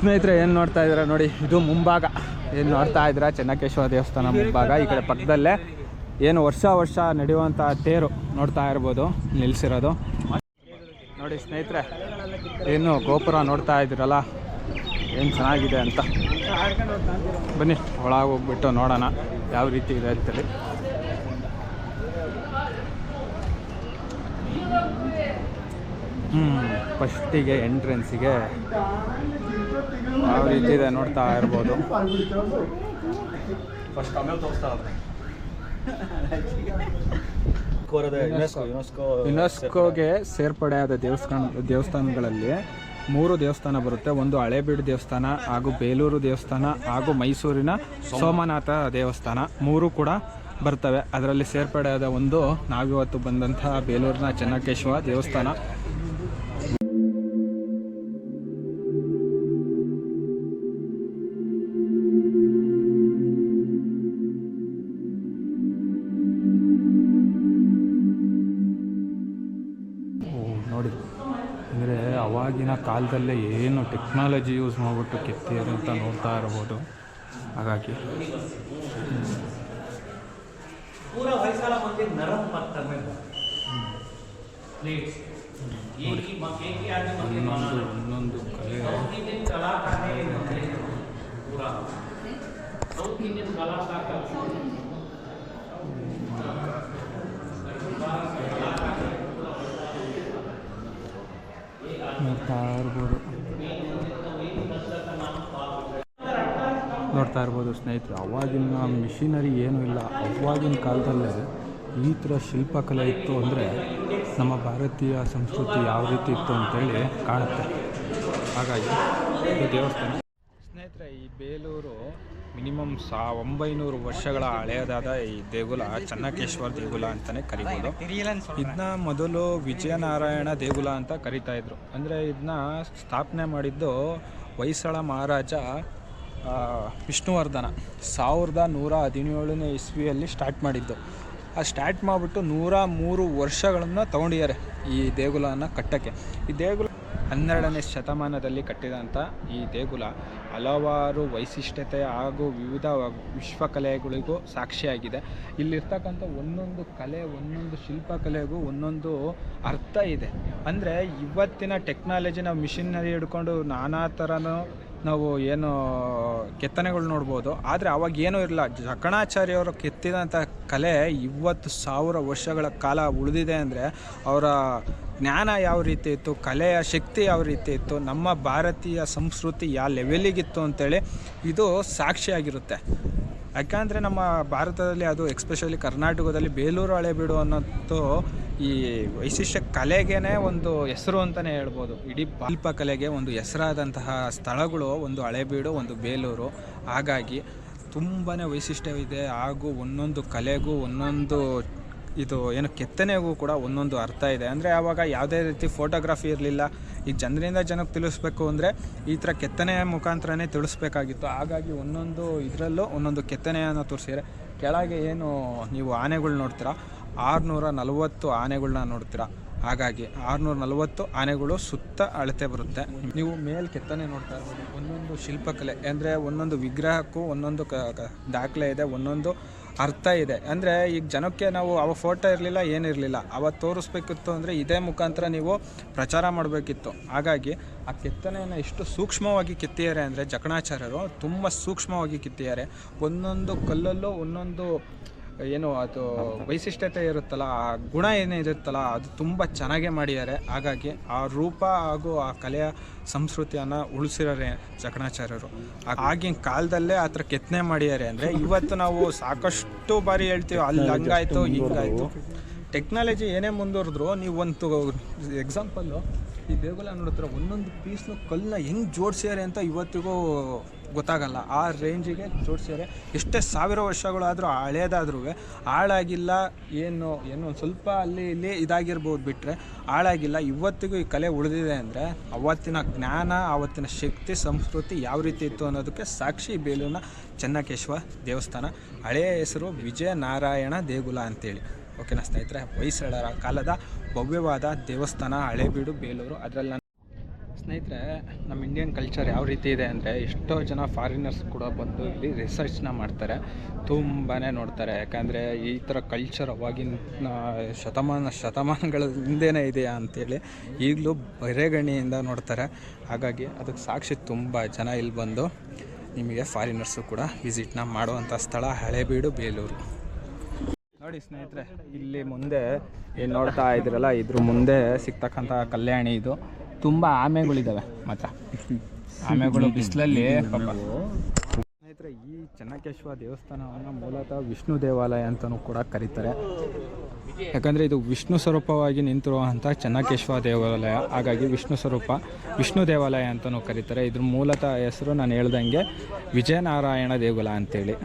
ಸ್ನೇಹಿತರೆ, ಏನು ನೋಡ್ತಾ ಇದ್ದೀರಾ ನೋಡಿ, ಇದು ಮುಂಭಾಗ. ಏನು ನೋಡ್ತಾ ಇದ್ದೀರಾ? ಚೆನ್ನಕೇಶ್ವರ ದೇವಸ್ಥಾನ ಮುಂಭಾಗ, ಈ ಕಡೆ ಪಕ್ಕದಲ್ಲೇ ಏನು ವರ್ಷ ವರ್ಷ ನಡೆಯುವಂಥ ತೇರು ನೋಡ್ತಾ ಇರ್ಬೋದು ನಿಲ್ಲಿಸಿರೋದು ನೋಡಿ ಸ್ನೇಹಿತರೆ, ಏನು ಗೋಪುರ ನೋಡ್ತಾ ಇದ್ದೀರಲ್ಲ, ಏನು ಚೆನ್ನಾಗಿದೆ ಅಂತ. ಬನ್ನಿ, ಒಳಗೆ ಹೋಗ್ಬಿಟ್ಟು ನೋಡೋಣ, ಯಾವ ರೀತಿ ಇದೆ ಅಂತೇಳಿ. ಹ್ಞೂ ಫಸ್ಟಿಗೆ ಎಂಟ್ರೆನ್ಸಿಗೆ ಯಾವ ರೀತಿ ಇದೆ ನೋಡ್ತಾ ಇರ್ಬೋದು. ಫಸ್ಟ್ ಯುನೆಸ್ಕೋಗೆ ಸೇರ್ಪಡೆಯಾದ ದೇವಸ್ಥಾನ ದೇವಸ್ಥಾನಗಳಲ್ಲಿ ಮೂರು ದೇವಸ್ಥಾನ ಬರುತ್ತೆ. ಒಂದು ಹಳೇಬೀಡು ದೇವಸ್ಥಾನ ಹಾಗೂ ಬೇಲೂರು ದೇವಸ್ಥಾನ ಹಾಗೂ ಮೈಸೂರಿನ ಸೋಮನಾಥ ದೇವಸ್ಥಾನ. ಮೂರು ಕೂಡ ಬರ್ತವೆ. ಅದರಲ್ಲಿ ಸೇರ್ಪಡೆಯಾದ ಒಂದು ನಾವಿವತ್ತು ಬಂದಂತಹ ಬೇಲೂರಿನ ಚೆನ್ನಕೇಶವ ದೇವಸ್ಥಾನ. ಇವಾಗಿನ ಕಾಲದಲ್ಲೇ ಏನು ಟೆಕ್ನಾಲಜಿ ಯೂಸ್ ಮಾಡಿಬಿಟ್ಟು ಕೆತ್ತಿಯರು ಅಂತ ನೋಡ್ತಾ ಇರಬಹುದು ಹಾಗಾಗಿ. ಒಂದೊಂದು ಕಲೆ. ನೋಡ್ತಾ ಇರ್ಬೋದು ಸ್ನೇಹಿತರೆ. ಅವಾಗಿನ ಮಿಷಿನರಿ ಏನೂ ಇಲ್ಲ. ಅವಾಗಿನ ಕಾಲದಲ್ಲೇ ಈ ಥರ ಶಿಲ್ಪಕಲೆ ಇತ್ತು ಅಂದರೆ ನಮ್ಮ ಭಾರತೀಯ ಸಂಸ್ಕೃತಿ ಯಾವ ರೀತಿ ಇತ್ತು ಅಂತೇಳಿ ಕಾಣುತ್ತೆ. ಹಾಗಾಗಿ ಇದು ದೇವಸ್ಥಾನ. ಸ್ನೇಹಿತರೆ, ಈ ಬೇಲೂರು ಮಿನಿಮಮ್ ಸಾ ಒಂಬೈನೂರು ವರ್ಷಗಳ ಹಳೆಯದಾದ ಈ ದೇಗುಲ, ಚನ್ನಕೇಶ್ವರ ದೇಗುಲ ಅಂತಲೇ ಕರಿಬೋದು. ಇದನ್ನ ಮೊದಲು ವಿಜಯನಾರಾಯಣ ದೇಗುಲ ಅಂತ ಕರಿತಾ ಇದ್ರು. ಅಂದರೆ ಇದನ್ನ ಸ್ಥಾಪನೆ ಮಾಡಿದ್ದು ಹೊಯ್ಸಳ ಮಹಾರಾಜ ವಿಷ್ಣುವರ್ಧನ ಸಾವಿರದ ನೂರ ಹದಿನೇಳನೇ ಇಸ್ವಿಯಲ್ಲಿ ಸ್ಟಾರ್ಟ್ ಮಾಡಿದ್ದು. ಆ ಸ್ಟಾರ್ಟ್ ಮಾಡಿಬಿಟ್ಟು ನೂರ ಮೂರು ವರ್ಷಗಳನ್ನು ತಗೊಂಡಿದ್ದಾರೆ ಈ ದೇಗುಲನ ಕಟ್ಟಕ್ಕೆ. ಈ ದೇಗುಲ ಹನ್ನೆರಡನೇ ಶತಮಾನದಲ್ಲಿ ಕಟ್ಟಿದಂಥ ಈ ದೇಗುಲ ಹಲವಾರು ವೈಶಿಷ್ಟ್ಯತೆ ಹಾಗೂ ವಿವಿಧ ವಿಶ್ವಕಲೆಗಳಿಗೂ ಸಾಕ್ಷಿಯಾಗಿದೆ. ಇಲ್ಲಿರ್ತಕ್ಕಂಥ ಒಂದೊಂದು ಕಲೆ, ಒಂದೊಂದು ಶಿಲ್ಪಕಲೆಗೂ ಒಂದೊಂದು ಅರ್ಥ ಇದೆ. ಅಂದರೆ ಇವತ್ತಿನ ಟೆಕ್ನಾಲಜಿ ನಾವು ಮಿಷಿನರಿ ಹಿಡ್ಕೊಂಡು ನಾನಾ ಥರನೂ ನಾವು ಏನು ಕೆತ್ತನೆಗಳು ನೋಡ್ಬೋದು, ಆದರೆ ಅವಾಗ ಏನೂ ಇರಲ್ಲ ಜಕಣಾಚಾರ್ಯವರು ಕೆತ್ತಿದಂಥ ಕಲೆ ಇವತ್ತು ಸಾವಿರ ವರ್ಷಗಳ ಕಾಲ ಉಳಿದಿದೆ ಅಂದರೆ ಅವರ ಜ್ಞಾನ ಯಾವ ರೀತಿ ಇತ್ತು, ಕಲೆಯ ಶಕ್ತಿ ಯಾವ ರೀತಿ ಇತ್ತು, ನಮ್ಮ ಭಾರತೀಯ ಸಂಸ್ಕೃತಿ ಯಾವ ಲೆವೆಲಿಗಿತ್ತು ಅಂತೇಳಿ ಇದು ಸಾಕ್ಷಿಯಾಗಿರುತ್ತೆ. ಯಾಕೆಂದರೆ ನಮ್ಮ ಭಾರತದಲ್ಲಿ ಅದು, ಎಕ್ಸ್ಪೆಷಲಿ ಕರ್ನಾಟಕದಲ್ಲಿ ಬೇಲೂರು ಹಳೆಬೀಡು ಅನ್ನೋದು ಈ ವೈಶಿಷ್ಟ್ಯ ಕಲೆಗೇನೆ ಒಂದು ಹೆಸರು ಅಂತಲೇ ಹೇಳ್ಬೋದು. ಇಡೀ ಶಿಲ್ಪ ಕಲೆಗೆ ಒಂದು ಹೆಸರಾದಂತಹ ಸ್ಥಳಗಳು, ಒಂದು ಹಳೆಬೀಡು, ಒಂದು ಬೇಲೂರು. ಹಾಗಾಗಿ ತುಂಬಾ ವೈಶಿಷ್ಟ್ಯವಿದೆ. ಹಾಗೂ ಒಂದೊಂದು ಕಲೆಗೂ ಒಂದೊಂದು ಇದು ಏನು ಕೆತ್ತನೆಗೂ ಕೂಡ ಒಂದೊಂದು ಅರ್ಥ ಇದೆ. ಅಂದರೆ ಆವಾಗ ಯಾವುದೇ ರೀತಿ ಫೋಟೋಗ್ರಫಿ ಇರಲಿಲ್ಲ. ಈಗ ಜನರಿಂದ ಜನಕ್ಕೆ ತಿಳಿಸ್ಬೇಕು ಅಂದರೆ ಈ ಥರ ಕೆತ್ತನೆಯ ಮುಖಾಂತರನೇ ತಿಳಿಸ್ಬೇಕಾಗಿತ್ತು. ಹಾಗಾಗಿ ಒಂದೊಂದು ಇದರಲ್ಲೂ ಒಂದೊಂದು ಕೆತ್ತನೆಯನ್ನು ತೋರಿಸಿದರೆ ಕೆಳಗೆ ಏನು ನೀವು ಆನೆಗಳು ನೋಡ್ತೀರಾ? ಆರುನೂರ ನಲವತ್ತು ಆನೆಗಳನ್ನ ನೋಡ್ತೀರಾ? ಹಾಗಾಗಿ ಆರುನೂರ ನಲವತ್ತು ಆನೆಗಳು ಸುತ್ತ ಅಳತೆ ಬರುತ್ತೆ. ನೀವು ಮೇಲ್ ಕೆತ್ತನೆ ನೋಡ್ತಾ ಇರ್ಬೋದು. ಒಂದೊಂದು ಶಿಲ್ಪಕಲೆ, ಅಂದರೆ ಒಂದೊಂದು ವಿಗ್ರಹಕ್ಕೂ ಒಂದೊಂದು ದಾಖಲೆ ಇದೆ, ಒಂದೊಂದು ಅರ್ಥ ಇದೆ. ಅಂದರೆ ಈಗ ಜನಕ್ಕೆ ನಾವು ಅವ ಫೋಟೋ ಇರಲಿಲ್ಲ ಏನಿರಲಿಲ್ಲ ಅವ ತೋರಿಸ್ಬೇಕಿತ್ತು ಅಂದರೆ ಇದೇ ಮುಖಾಂತರ ನೀವು ಪ್ರಚಾರ ಮಾಡಬೇಕಿತ್ತು. ಹಾಗಾಗಿ ಆ ಕೆತ್ತನೆಯನ್ನು ಎಷ್ಟು ಸೂಕ್ಷ್ಮವಾಗಿ ಕೆತ್ತಿದ್ದಾರೆ ಅಂದರೆ ಜಕಣಾಚಾರ್ಯರು ತುಂಬ ಸೂಕ್ಷ್ಮವಾಗಿ ಕೆತ್ತಿದ್ದಾರೆ. ಒಂದೊಂದು ಕಲ್ಲಲ್ಲೂ ಒಂದೊಂದು ಏನು ಅದು ವೈಶಿಷ್ಟ್ಯತೆ ಇರುತ್ತಲ್ಲ ಆ ಗುಣ ಏನಿರುತ್ತಲ್ಲ ಅದು ತುಂಬ ಚೆನ್ನಾಗೇ ಮಾಡಿದ್ದಾರೆ. ಹಾಗಾಗಿ ಆ ರೂಪ ಹಾಗೂ ಆ ಕಲೆಯ ಸಂಸ್ಕೃತಿಯನ್ನು ಉಳಿಸಿರೋರೆ ಜಕಣಾಚಾರ್ಯರು ಆಗಿನ ಕಾಲದಲ್ಲೇ ಆ ಥರ ಕೆತ್ತನೆ ಮಾಡಿದ್ದಾರೆ. ಅಂದರೆ ಇವತ್ತು ನಾವು ಸಾಕಷ್ಟು ಬಾರಿ ಹೇಳ್ತೀವಿ ಅಲ್ಲಿ ಹಂಗಾಯ್ತು ಹಿಂಗಾಯ್ತು. ಟೆಕ್ನಾಲಜಿ ಏನೇ ಮುಂದುವರೆದ್ರು ನೀವು ಒಂದು ಎಕ್ಸಾಂಪಲ್ಲು ಈ ದೇಗುಲ ನೋಡ್ತಾರೆ ಒಂದೊಂದು ಪೀಸ್ನು ಕಲ್ಲನ್ನ ಹೆಂಗೆ ಜೋಡಿಸ್ಯಾರೆ ಅಂತ ಇವತ್ತಿಗೂ ಗೊತ್ತಾಗಲ್ಲ. ಆ ರೇಂಜಿಗೆ ಜೋಡಿಸ್ಯಾರೆ. ಎಷ್ಟೇ ಸಾವಿರ ವರ್ಷಗಳಾದರೂ ಹಳೇದಾದ್ರೂ ಹಾಳಾಗಿಲ್ಲ, ಏನು ಏನು ಒಂದು ಸ್ವಲ್ಪ ಅಲ್ಲಿ ಇಲ್ಲಿ ಇದಾಗಿರ್ಬೋದು ಬಿಟ್ಟರೆ ಹಾಳಾಗಿಲ್ಲ. ಇವತ್ತಿಗೂ ಈ ಕಲೆ ಉಳಿದಿದೆ ಅಂದರೆ ಅವತ್ತಿನ ಜ್ಞಾನ, ಅವತ್ತಿನ ಶಕ್ತಿ, ಸಂಸ್ಕೃತಿ ಯಾವ ರೀತಿ ಇತ್ತು ಅನ್ನೋದಕ್ಕೆ ಸಾಕ್ಷಿ ಬೇಲೂನ ಚೆನ್ನಕೇಶವ ದೇವಸ್ಥಾನ. ಹಳೆಯ ಹೆಸರು ವಿಜಯನಾರಾಯಣ ದೇಗುಲ ಅಂತೇಳಿ. ಓಕೆನಾ ಸ್ನೇಹಿತರೆ, ಹೊಯ್ಸಳರ ಕಾಲದ ಭವ್ಯವಾದ ದೇವಸ್ಥಾನ, ಹಳೇಬೀಡು, ಬೇಲೂರು, ಅದರಲ್ಲಿ ನಾನು ಸ್ನೇಹಿತರೆ, ನಮ್ಮ ಇಂಡಿಯನ್ ಕಲ್ಚರ್ ಯಾವ ರೀತಿ ಇದೆ ಅಂದರೆ ಎಷ್ಟೋ ಜನ ಫಾರಿನರ್ಸ್ ಕೂಡ ಬಂದು ಇಲ್ಲಿ ರಿಸರ್ಚ್ನ ಮಾಡ್ತಾರೆ ತುಂಬಾ ನೋಡ್ತಾರೆ. ಯಾಕಂದರೆ ಈ ಥರ ಕಲ್ಚರ್ ಅವಾಗಿನ ಶತಮಾನ ಶತಮಾನಗಳ ಹಿಂದೆನೇ ಇದೆಯಾ ಅಂತೇಳಿ ಈಗಲೂ ಬರೆಗಣಿಯಿಂದ ನೋಡ್ತಾರೆ. ಹಾಗಾಗಿ ಅದಕ್ಕೆ ಸಾಕ್ಷಿ ತುಂಬ ಜನ ಇಲ್ಲಿ ಬಂದು ನಿಮಗೆ ಫಾರಿನರ್ಸು ಕೂಡ ವಿಸಿಟ್ನ ಮಾಡುವಂಥ ಸ್ಥಳ, ಹಳೇಬೀಡು, ಬೇಲೂರು. ನೋಡಿ ಸ್ನೇಹಿತರೆ, ಇಲ್ಲಿ ಮುಂದೆ ಏನು ನೋಡ್ತಾ ಇದ್ರಲ್ಲ, ಇದ್ರ ಮುಂದೆ ಸಿಗ್ತಕ್ಕಂಥ ಕಲ್ಯಾಣಿ ಇದು. ತುಂಬ ಆಮೆಗಳಿದ್ದಾವೆ ಮಾತ್ರ. ಆಮೆಗಳು ಬಿಸಿಲಲ್ಲಿ ಸ್ನೇಹಿತರೆ, ಈ ಚೆನ್ನಕೇಶ್ವರ ದೇವಸ್ಥಾನವನ್ನು ಮೂಲತಃ ವಿಷ್ಣು ದೇವಾಲಯ ಅಂತಲೂ ಕೂಡ ಕರೀತಾರೆ. ಯಾಕಂದರೆ ಇದು ವಿಷ್ಣು ಸ್ವರೂಪವಾಗಿ ನಿಂತಿರುವಂಥ ಚೆನ್ನಕೇಶ್ವರ ದೇವಾಲಯ. ಹಾಗಾಗಿ ವಿಷ್ಣು ಸ್ವರೂಪ, ವಿಷ್ಣು ದೇವಾಲಯ ಅಂತಲೂ ಕರೀತಾರೆ. ಇದ್ರ ಮೂಲತಃ ಹೆಸರು ನಾನು ಹೇಳ್ದಂಗೆ ವಿಜಯನಾರಾಯಣ ದೇಗುಲ ಅಂತೇಳಿ.